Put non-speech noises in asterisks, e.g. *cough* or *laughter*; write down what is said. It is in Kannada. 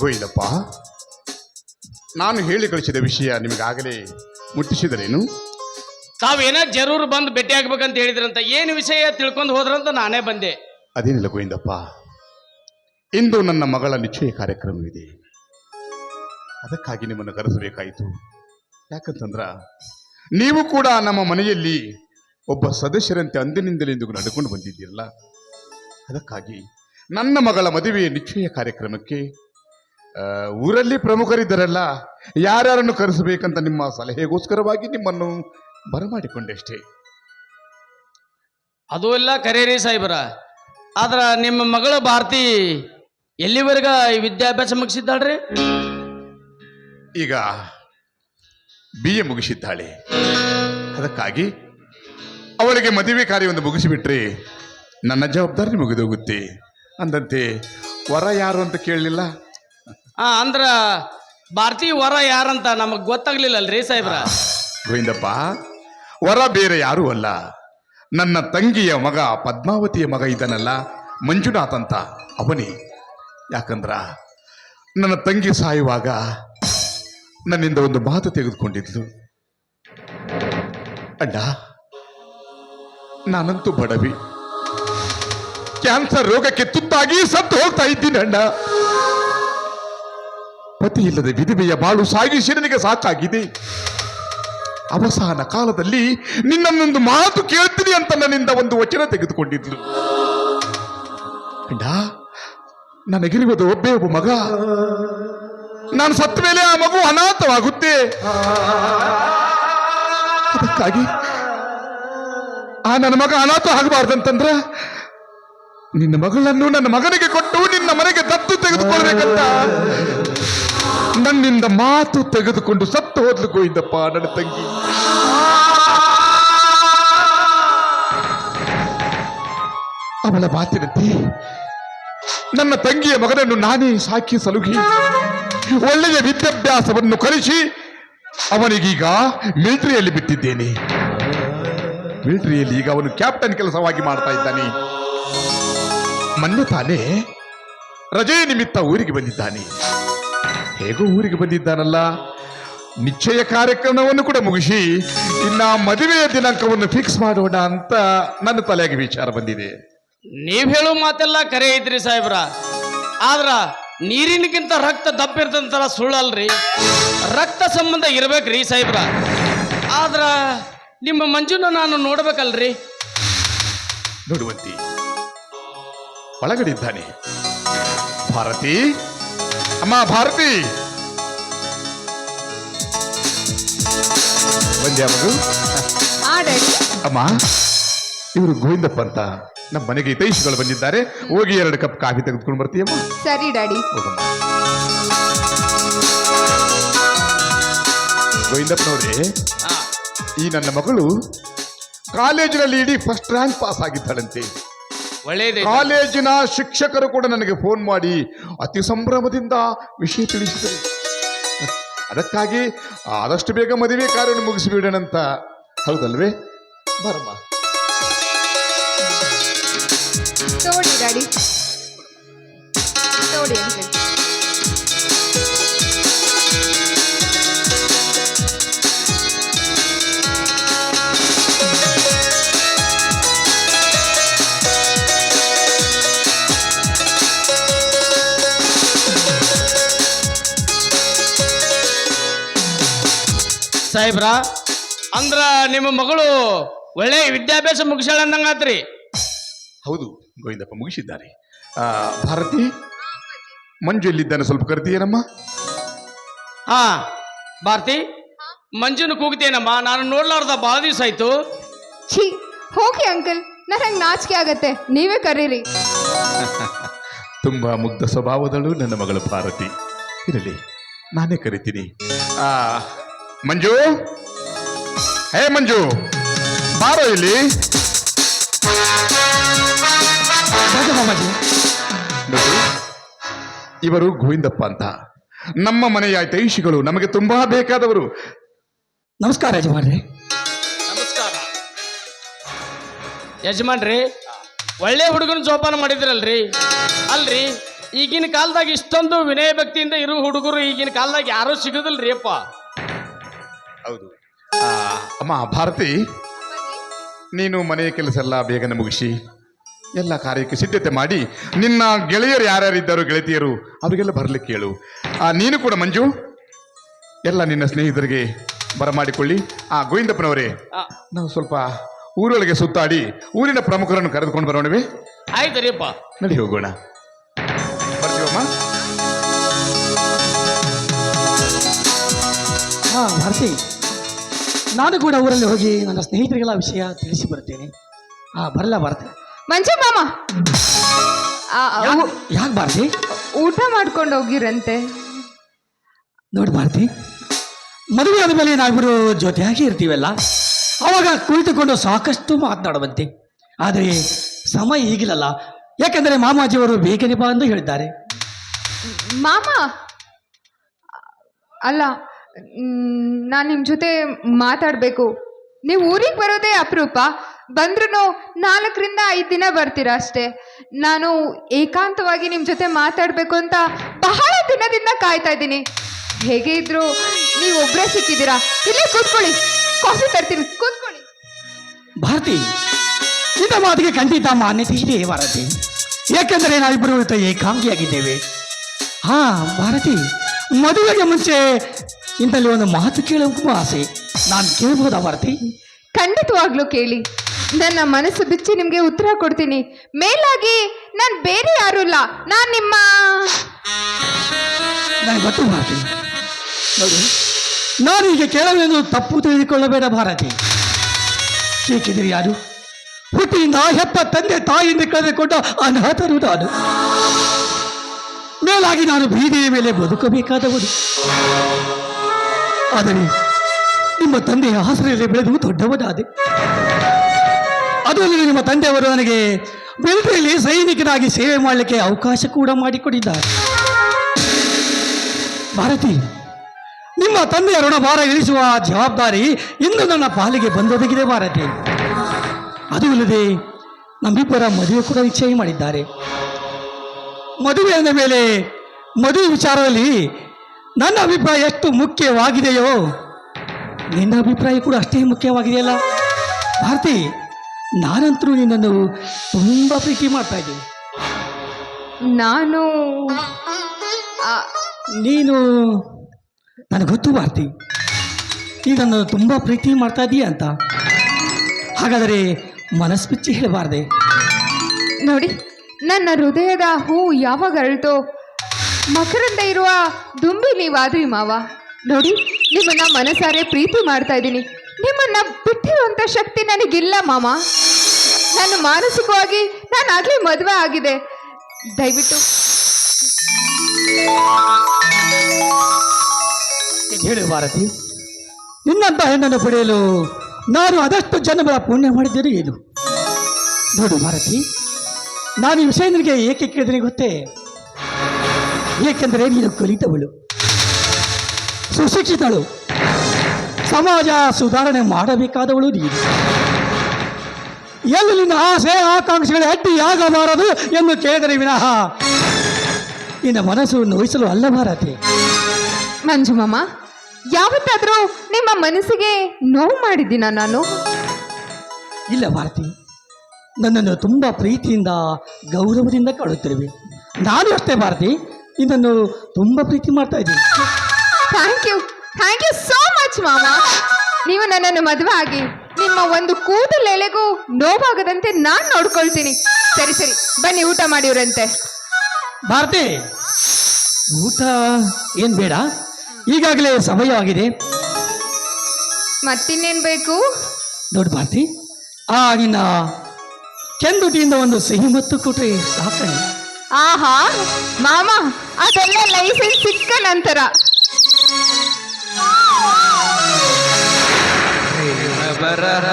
ಗೋವಿಂದಪ್ಪ ನಾನು ಹೇಳಿ ಕಳಿಸಿದ ವಿಷಯ ನಿಮಗಾಗಲೇ ಮುಟ್ಟಿಸಿದರೇನು ತಾವೇನ ಜರೂರು ಬಂದು ಭೇಟಿ ಆಗ್ಬೇಕಂತ ಹೇಳಿದ್ರಂತ ಏನು ವಿಷಯ ತಿಳ್ಕೊಂಡು ಹೋದ್ರಂತ ನಾನೇ ಬಂದೆ. ಅದೇನಿಲ್ಲ ಗೋವಿಂದಪ್ಪ ಇಂದು ನನ್ನ ಮಗಳ ನಿಶ್ಚಯ ಕಾರ್ಯಕ್ರಮವಿದೆ. ಅದಕ್ಕಾಗಿ ನಿಮ್ಮನ್ನು ಕರೆಸಬೇಕಾಯಿತು. ಯಾಕಂತಂದ್ರ ನೀವು ಕೂಡ ನಮ್ಮ ಮನೆಯಲ್ಲಿ ಒಬ್ಬ ಸದಸ್ಯರಂತೆ ಅಂದಿನಿಂದಲಿಂದು ನಡ್ಕೊಂಡು ಬಂದಿದ್ದೀರಲ್ಲ. ಅದಕ್ಕಾಗಿ ನನ್ನ ಮಗಳ ಮದುವೆ ನಿಶ್ಚಯ ಕಾರ್ಯಕ್ರಮಕ್ಕೆ ಊರಲ್ಲಿ ಪ್ರಮುಖರಿದ್ದರಲ್ಲ ಯಾರ್ಯಾರನ್ನು ಕರೆಸಬೇಕಂತ ನಿಮ್ಮ ಸಲಹೆಗೋಸ್ಕರವಾಗಿ ನಿಮ್ಮನ್ನು ಬರಮಾಡಿಕೊಂಡೆ ಅಷ್ಟೇ ಅದು ಎಲ್ಲ ಕರೇರಿ ಸಾಹೇಬರ. ಆದ್ರ ನಿಮ್ಮ ಮಗಳ ಭಾರತಿ ಎಲ್ಲಿವರೆಗ ಈ ವಿದ್ಯಾಭ್ಯಾಸ ಮುಗಿಸಿದ್ದಾಳ್ರಿ? ಈಗ ಬಿ ಎ ಮುಗಿಸಿದ್ದಾಳೆ. ಅದಕ್ಕಾಗಿ ಅವಳಿಗೆ ಮದುವೆ ಕಾರ್ಯವನ್ನು ಮುಗಿಸಿಬಿಟ್ರೆ ನನ್ನ ಜವಾಬ್ದಾರಿ ಮುಗಿದೋಗುತ್ತೆ. ಅಂದಂತೆ ವರ ಯಾರು ಅಂತ ಕೇಳಲಿಲ್ಲ? ಹಾ ಅಂದ್ರ ಭಾರತೀಯ ವರ ಯಾರಂತ ನಮಗ್ ಗೊತ್ತಾಗ್ಲಿಲ್ಲಲ್ರಿ ಸಾಹೇಬ್ರ? ಗೋವಿಂದಪ್ಪ, ವರ ಬೇರೆ ಯಾರೂ ಅಲ್ಲ. ನನ್ನ ತಂಗಿಯ ಮಗ ಪದ್ಮಾವತಿಯ ಮಗ ಇದ್ದಾನಲ್ಲ, ಮಂಜುನಾಥ್ ಅಂತ ಅವನೇ. ಯಾಕಂದ್ರ ನನ್ನ ತಂಗಿ ಸಾಯುವಾಗ ನನ್ನಿಂದ ಒಂದು ಮಾತು ತೆಗೆದುಕೊಂಡಿದ್ಲು ಅಣ್ಣ, ನಾನಂತೂ ಬಡವಿ. ಕ್ಯಾನ್ಸರ್ ರೋಗಕ್ಕೆ ತುತ್ತಾಗಿ ಸತ್ತು ಹೋಗ್ತಾ ಇದ್ದೀನಿ ಅಣ್ಣ. ಪತಿ ಇಲ್ಲದೆ ವಿಧವೆಯ ಬಾಳು ಸಾಗಿಸಿ ನನಗೆ ಸಾಕಾಗಿದೆ ಅವಸಾನ ಕಾಲದಲ್ಲಿ ನಿನ್ನನ್ನೊಂದು ಮಾತು ಕೇಳ್ತೀನಿ ಅಂತ ನನ್ನಿಂದ ಒಂದು ವಚನ ತೆಗೆದುಕೊಂಡಿದ್ಲು. ಅಣ್ಣ ನನಗಿರುವುದು ಒಬ್ಬೇ ಒಬ್ಬ ಮಗ. ನಾನು ಸತ್ತ ಮೇಲೆ ಆ ಮಗು ಅನಾಥವಾಗುತ್ತೆ. ಅದಕ್ಕಾಗಿ ಆ ನನ್ನ ಮಗ ಅನಾಥ ಆಗಬಾರ್ದಂತಂದ್ರ ನಿನ್ನ ಮಗಳನ್ನು ನನ್ನ ಮಗನಿಗೆ ಕೊಟ್ಟು ನಿನ್ನ ಮನೆಗೆ ದತ್ತು ತೆಗೆದುಕೊಳ್ಬೇಕಂತ ನನ್ನಿಂದ ಮಾತು ತೆಗೆದುಕೊಂಡು ಸತ್ತು ಹೋದ್ಲು ಗೋವಿಂದಪ್ಪ ನನ್ನ ತಂಗಿ. ಅವಳ ಮಾತಿನಂತೆ ನನ್ನ ತಂಗಿಯ ಮಗನನ್ನು ನಾನೇ ಸಾಕಿ ಸಲುಗಿ. ಒಳ್ಳೆಯ ವಿದ್ಯಾಭ್ಯಾಸವನ್ನು ಕಲಿಸಿ ಅವನಿಗೀಗ ಮಿಲಿಟರಿಯಲ್ಲಿ ಬಿಟ್ಟಿದ್ದೇನೆ. ಮಿಲಿಟರಿಯಲ್ಲಿ ಈಗ ಅವನು ಕ್ಯಾಪ್ಟನ್ ಕೆಲಸವಾಗಿ ಮಾಡ್ತಾ ಇದ್ದಾನೆ. ಮೊನ್ನೆ ತಾನೇ ರಜೆ ನಿಮಿತ್ತ ಊರಿಗೆ ಬಂದಿದ್ದಾನೆ. ಹೇಗೋ ಊರಿಗೆ ಬಂದಿದ್ದಾನಲ್ಲ. ನಿಶ್ಚಯ ಕಾರ್ಯಕ್ರಮವನ್ನು ಕೂಡ ಮುಗಿಸಿ ಇನ್ನ ಮದುವೆಯ ದಿನಾಂಕವನ್ನು ಫಿಕ್ಸ್ ಮಾಡೋಣ ಅಂತ ನನ್ನ ತಲೆಗೆ ವಿಚಾರ ಬಂದಿದೆ. ನೀವ್ ಹೇಳೋ ಮಾತೆಲ್ಲ ಕರೆ ಐತ್ರಿ ಸಾಹೇಬ್ರ. ಆದ್ರ ನೀರಿನಕ್ಕಿಂತ ರಕ್ತ ದಪ್ಪ ಇರ್ತಂತಾರ ಸುಳ್ಳಲ್ರಿ. ರಕ್ತ ಸಂಬಂಧ ಇರ್ಬೇಕ್ರಿ ಸಾಹೇಬ್ರ. ಆದ್ರ ನಿಮ್ಮ ಮಂಜುನ ನಾನು ನೋಡ್ಬೇಕಲ್ರಿ. ನೋಡುವಂತಿ. ಒಳಗಡೆ ಇದ್ದಾನೆ ಭಾರತಿ ಅಮ್ಮ ಭಾರತಿ. ಬಂದ್ಯಾ ಮಗು? ಅಮ್ಮ ಇವರು ಗೋವಿಂದಪ್ಪ ಅಂತ ನಮ್ಮ ಮನೆಗೆ ಹಿತೈಷಿಗಳು ಬಂದಿದ್ದಾರೆ. ಹೋಗಿ ಎರಡು ಕಪ್ ಕಾಫಿ ತೆಗೆದುಕೊಂಡು ಬರ್ತೀಯಮ್ಮ ಸರಿ ಡ್ಯಾಡಿ. ಗೋವಿಂದಪ್ಪನವ್ರೆ ಆ, ಈ ನನ್ನ ಮಗಳು ಕಾಲೇಜಿನಲ್ಲಿ ಇಡೀ ಫಸ್ಟ್ ರ್ಯಾಂಕ್ ಪಾಸ್ ಆಗಿದ್ದಾಳಂತೆ. ಕಾಲೇಜಿನ ಶಿಕ್ಷಕರು ಕೂಡ ನನಗೆ ಫೋನ್ ಮಾಡಿ ಅತಿ ಸಂಭ್ರಮದಿಂದ ವಿಷಯ ತಿಳಿಸಿದರು. ಅದಕ್ಕಾಗಿ ಆದಷ್ಟು ಬೇಗ ಮದುವೆ ಕಾರ್ಯವನ್ನು ಮುಗಿಸಿಬಿಡೋಣಂತ ಹೌದಲ್ವೇ? ಬರಮ್ಮ. ನೋಡಿ ಡ್ಯಾಡಿ. ನೋಡಿ ಅಂಕಲ್ ಸಾಹೇಬ್ರ ಅಂದ್ರ ನಿಮ್ಮ ಮಗಳು ಒಳ್ಳೆ ವಿದ್ಯಾಭ್ಯಾಸ ಮುಗಿಸಾಳ ಅಂದಂಗಾತ್ರಿ ಹೌದು ಗೋವಿಂದಪ್ಪ ಮುಗಿಸಿದ್ದಾರೆ. ಆ, ಭಾರತಿ ಮಂಜು ಎಲ್ಲಿದ್ದಾನೆ ಸ್ವಲ್ಪ ಕರಿತೀಯನಮ್ಮ ಹಾ ಭಾರತಿ ಮಂಜುನ ಕೂಗ್ತೇನಮ್ಮ ನಾನು ನೋಡ್ಲಾರ್ದ ಬಹಳ ದಿವಸ ಆಯ್ತು. ಛೀ ಹೋಗಿ ಅಂಕಲ್ ನನಗೆ ನಾಚಿಕೆ ಆಗತ್ತೆ ನೀವೇ ಕರೀರಿ. *laughs* ತುಂಬಾ ಮುಗ್ಧ ಸ್ವಭಾವದಳು ನನ್ನ ಮಗಳು ಭಾರತಿ. ಇರಲಿ ನಾನೇ ಕರಿತೀನಿ. ಆ ಮಂಜು? ಹೇ ಮಂಜು ಬಾರೋ ಇಲ್ಲಿ. ನೋಡಿ, ಇವರು ಗೋವಿಂದಪ್ಪ ಅಂತ. ನಮ್ಮ ಮನೆಯ ತೈಷಿಗಳು ನಮಗೆ ತುಂಬಾ ಬೇಕಾದವರು. ನಮಸ್ಕಾರ ಯಜಮಾನ್ರಿ. ನಮಸ್ಕಾರ. ಯಜಮಾನ್ರಿ ಒಳ್ಳೆ ಹುಡುಗನ ಜೋಪಾನ ಮಾಡಿದ್ರಲ್ರಿ? ಅಲ್ರಿ ಈಗಿನ ಕಾಲದಾಗ ಇಷ್ಟೊಂದು ವಿನಯ ಭಕ್ತಿಯಿಂದ ಇರೋ ಹುಡುಗರು ಈಗಿನ ಕಾಲದಾಗ ಯಾರೂ ಸಿಗೋದಿಲ್ರಿ ಅಪ್ಪ ಹೌದು. ಆ, ಅಮ್ಮ ಭಾರತಿ ನೀನು ಮನೆಯ ಕೆಲಸ ಎಲ್ಲ ಬೇಗನೆ ಮುಗಿಸಿ ಎಲ್ಲ ಕಾರ್ಯಕ್ಕೆ ಸಿದ್ಧತೆ ಮಾಡಿ ನಿನ್ನ ಗೆಳೆಯರು ಯಾರ್ಯಾರಿದ್ದಾರೋ ಗೆಳತಿಯರು ಅವರಿಗೆಲ್ಲ ಬರಲಿಕ್ಕೆ ಹೇಳು. ಆ, ನೀನು ಕೂಡ ಮಂಜು ಎಲ್ಲ ನಿನ್ನ ಸ್ನೇಹಿತರಿಗೆ ಬರಮಾಡಿಕೊಳ್ಳಿ. ಆ ಗೋವಿಂದಪ್ಪನವರೇ ನಾವು ಸ್ವಲ್ಪ ಊರೊಳಗೆ ಸುತ್ತಾಡಿ ಊರಿನ ಪ್ರಮುಖರನ್ನು ಕರೆದುಕೊಂಡು ಬರೋಣವೇ? ಆಯ್ತು ರೀಪ್ಪ ನಡಿ ಹೋಗೋಣ. ಬರ್ತೀವಮ್ಮ? ಹಾ ಭಾರತಿ ನಾನು ಕೂಡ ಊರಲ್ಲಿ ಹೋಗಿ ನನ್ನ ಸ್ನೇಹಿತರಿಗೆಲ್ಲ ವಿಷಯ ತಿಳಿಸಿ ಬರ್ತೇನೆ ಆ ಬರಲ್ಲ ಬರ್ತೇನೆ ಮಂಜು ಮಾಮ. ಆ, ಯಾಕೆ ಭಾರತಿ? ಊಟ ಮಾಡ್ಕೊಂಡು ಹೋಗಿರಂತೆ. ನೋಡಿ ಭಾರತಿ ಮದುವೆ ಆದಮೇಲೆ ನಾವಿಬ್ಬರು ಜೊತೆಯಾಗಿ ಇರ್ತೀವಲ್ಲ ಅವಾಗ ಕುಳಿತುಕೊಂಡು ಸಾಕಷ್ಟು ಮಾತನಾಡುವಂತೆ. ಆದರೆ ಸಮಯ ಈಗಿಲ್ಲಲ್ಲ. ಯಾಕಂದರೆ ಮಾಮಾಜಿಯವರು ಬೇಗನೆ ಬಾ ಎಂದು ಹೇಳಿದ್ದಾರೆ. ಮಾಮ. ಅಲ್ಲ ನಾನು ನಿಮ್ಮ ಜೊತೆ ಮಾತಾಡಬೇಕು. ನೀವು ಊರಿಗೆ ಬರೋದೇ ಅಪರೂಪ. ಬಂದ್ರೂ ನಾಲ್ಕರಿಂದ ಐದು ದಿನ ಬರ್ತೀರಾ ಅಷ್ಟೇ. ನಾನು ಏಕಾಂತವಾಗಿ ನಿಮ್ಮ ಜೊತೆ ಮಾತಾಡಬೇಕು ಅಂತ ಬಹಳ ದಿನದಿಂದ ಕಾಯ್ತಾ ಇದ್ದೀನಿ. ಹೇಗೆ ಇದ್ರು ನೀವು ಒಬ್ಬರೇ ಸಿಕ್ಕಿದ್ದೀರಾ? ಇಲ್ಲೇ ಕೂತ್ಕೊಳ್ಳಿ. ಕಾಫಿ ತರ್ತೀನಿ. ಕೂತ್ಕೊಳ್ಳಿ. ಭಾರತಿ ಇದ ಮಾತಿಗೆ ಖಂಡಿತ ಮಾನ್ಯತೆ ಇದೆ ಭಾರತಿ. ಯಾಕೆಂದರೆ ನಾವಿಬ್ಬರು ಏಕಾಂಗಿಯಾಗಿದ್ದೇವೆ. ಹಾ, ಭಾರತಿ, ಮದುವೆಗೆ ಮುಂಚೆ ಇಂಥಲ್ಲಿ ಒಂದು ಮಾತು ಕೇಳೋಕ್ಕೂ ಆಸೆ. ನಾನು ಕೇಳ್ಬೋದಾ ಭಾರತಿ ಖಂಡಿತವಾಗ್ಲೂ ಕೇಳಿ. ನನ್ನ ಮನಸ್ಸು ಬಿಚ್ಚಿ ನಿಮಗೆ ಉತ್ತರ ಕೊಡ್ತೀನಿ. ಮೇಲಾಗಿ ನಾನು ಬೇರೆ ಯಾರೂ ಇಲ್ಲ. ನಾನು ನಿಮ್ಮ ನನಗೆ ಗೊತ್ತು ಭಾರತಿ ನೋಡಿ ನಾನು ಈಗ ಕೇಳಲೆಂದು ತಪ್ಪು ತಿಳಿದುಕೊಳ್ಳಬೇಡ ಭಾರತಿ ಏಕೆಂದರೆ ಯಾರು? ಹುಟ್ಟಿಯಿಂದ ಹೆಪ್ಪ ತಂದೆ ತಾಯಿಯಿಂದ ಕಳೆದುಕೊಂಡ ಅನಾಥರು ನಾನು. ಮೇಲಾಗಿ ನಾನು ಬೀದಿಯ ಮೇಲೆ ಬದುಕಬೇಕಾದವನು. ಆದರೆ ನಿಮ್ಮ ತಂದೆಯ ಆಸರೆಯಲ್ಲಿ ಬೆಳೆದು ದೊಡ್ಡವನಾದೆ. ಅದರಲ್ಲಿ ನಿಮ್ಮ ತಂದೆಯವರು ನನಗೆ ಮಿಲಿಟರಿಯಲ್ಲಿ ಸೈನಿಕನಾಗಿ ಸೇವೆ ಮಾಡಲಿಕ್ಕೆ ಅವಕಾಶ ಕೂಡ ಮಾಡಿಕೊಟ್ಟಿದ್ದಾರೆ ಭಾರತಿ, ನಿಮ್ಮ ತಂದೆಯ ಋಣಭಾರ ಇಳಿಸುವ ಜವಾಬ್ದಾರಿ ಇಂದು ನನ್ನ ಪಾಲಿಗೆ ಬಂದೊದಗಿದೆ ಭಾರತಿ. ಅದು ಇಲ್ಲದೆ ನಮ್ಮಿಬ್ಬರ ಮದುವೆ ಕೂಡ ನಿಶ್ಚಯ ಮಾಡಿದ್ದಾರೆ. ಮದುವೆ ಅಂದ ಮೇಲೆ ಮದುವೆ ವಿಚಾರದಲ್ಲಿ ನನ್ನ ಅಭಿಪ್ರಾಯ ಎಷ್ಟು ಮುಖ್ಯವಾಗಿದೆಯೋ? ನಿನ್ನ ಅಭಿಪ್ರಾಯ ಕೂಡ ಅಷ್ಟೇ ಮುಖ್ಯವಾಗಿದೆಯಲ್ಲ? ಭಾರತಿ ನಾನಂತರೂ ನಿನ್ನನ್ನು ತುಂಬ ಪ್ರೀತಿ ಮಾಡ್ತಾ ಇದ್ದೀನಿ. ನಾನು ನೀನು ನನಗೆ ಗೊತ್ತು ಭಾರತಿ ನೀ ನನ್ನ ತುಂಬ ಪ್ರೀತಿ ಮಾಡ್ತಾ ಇದೀಯ ಅಂತ. ಹಾಗಾದರೆ ಮನಸ್ಸು ಬಿಚ್ಚಿ ಹೇಳಬಾರ್ದೆ. ನೋಡಿ ನನ್ನ ಹೃದಯದ ಹೂ ಯಾವಾಗ ಅರಳ್ತೋ ಮಕರಂದ ಇರುವ ದುಂಬಿ ನೀವಾದ್ರಿ ಮಾವ. ನೋಡಿ, ನಿಮ್ಮನ್ನ ಮನಸಾರೆ ಪ್ರೀತಿ ಮಾಡ್ತಾ ಇದ್ದೀನಿ. ನಿಮ್ಮನ್ನ ಬಿಟ್ಟಿರುವಂತ ಶಕ್ತಿ ನನಗಿಲ್ಲ ಮಾಮ ನಾನು ಮಾನಸಿಕವಾಗಿ, ನಾನು ಆಗಲೇ ಮದುವೆ ಆಗಿದೆ. ದಯವಿಟ್ಟು. ಹೇಳು ಭಾರತಿ, ನಿನ್ನಂತ ಹೆಣ್ಣನ್ನು ಪಡೆಯಲು ನಾನು ಅದಷ್ಟು ಜನಗಳ ಪುಣ್ಯ ಮಾಡಿದ್ದೀರಿ ಏನು? ನೋಡು ಭಾರತಿ, ನಾನು ಈ ವಿಷಯ ನಿನಗೆ ಏಕೆ ಕೇಳಿದ್ರೆ ಗೊತ್ತೇ? ಏಕೆಂದರೆ ನೀನು ಕಲಿತವಳು. ಸುಶಿಕ್ಷಿತಳು. ಸಮಾಜ ಸುಧಾರಣೆ ಮಾಡಬೇಕಾದವಳು ನೀನು. ಎಲ್ಲಿ ನಿನ್ನ ಆಸೆ ಆಕಾಂಕ್ಷೆಗಳ ಅಡ್ಡಿಯಾಗಬಾರದು ಎಂದು ಕೇಳಿದರೆ ವಿನಃ ನಿನ್ನ ಮನಸ್ಸು ನೋಯಿಸಲು ಅಲ್ಲ ಭಾರತಿ ಮಂಜು ಮಾಮ ಯಾವತ್ತಾದ್ರೂ ನಿಮ್ಮ ಮನಸ್ಸಿಗೆ ನೋವು ಮಾಡಿದ್ದೀನ ನಾನು? ಇಲ್ಲ ಭಾರತಿ ನನ್ನನ್ನು ತುಂಬ ಪ್ರೀತಿಯಿಂದ ಗೌರವದಿಂದ ಕಾಣುತ್ತಿರುವೆ ನಾನು ಅಷ್ಟೇ ಭಾರತಿ ನಿನ್ನನ್ನು ತುಂಬ ಪ್ರೀತಿ ಮಾಡ್ತಾ ಇದ್ದೀನಿ. Thank you thank you so much ಮಾಮ. ನೀವು ನನ್ನನ್ನು ಮದುವೆ ಆಗಿ ನಿಮ್ಮ ಒಂದು ಕೂದಲು ಎಳೆಗೂ ನೋವಾಗದಂತೆ ನಾನು ನೋಡ್ಕೊಳ್ತೀನಿ. ಸರಿ ಸರಿ. ಬನ್ನಿ ಊಟ ಮಾಡಿವ್ರಂತೆ ಭಾರತಿ ಊಟ ಏನು ಬೇಡ? ಈಗಾಗಲೇ ಸಮಯವಾಗಿದೆ. ಮತ್ತಿನ್ನೇನು ಬೇಕು? ನೋಡು ಭಾರತಿ ಆ ನಿನ್ನ ಚಂದುಟಿಯಿಂದ ಒಂದು ಸಿಹಿ ಮತ್ತು ಕೊಟ್ರೆ ಸಾಕಣೆ. ಆಹಾ ಮಾಮ ಅದೆಲ್ಲ ಲೈಸೆನ್ಸ್ ಸಿಕ್ಕ ನಂತರ. ಬರಹ.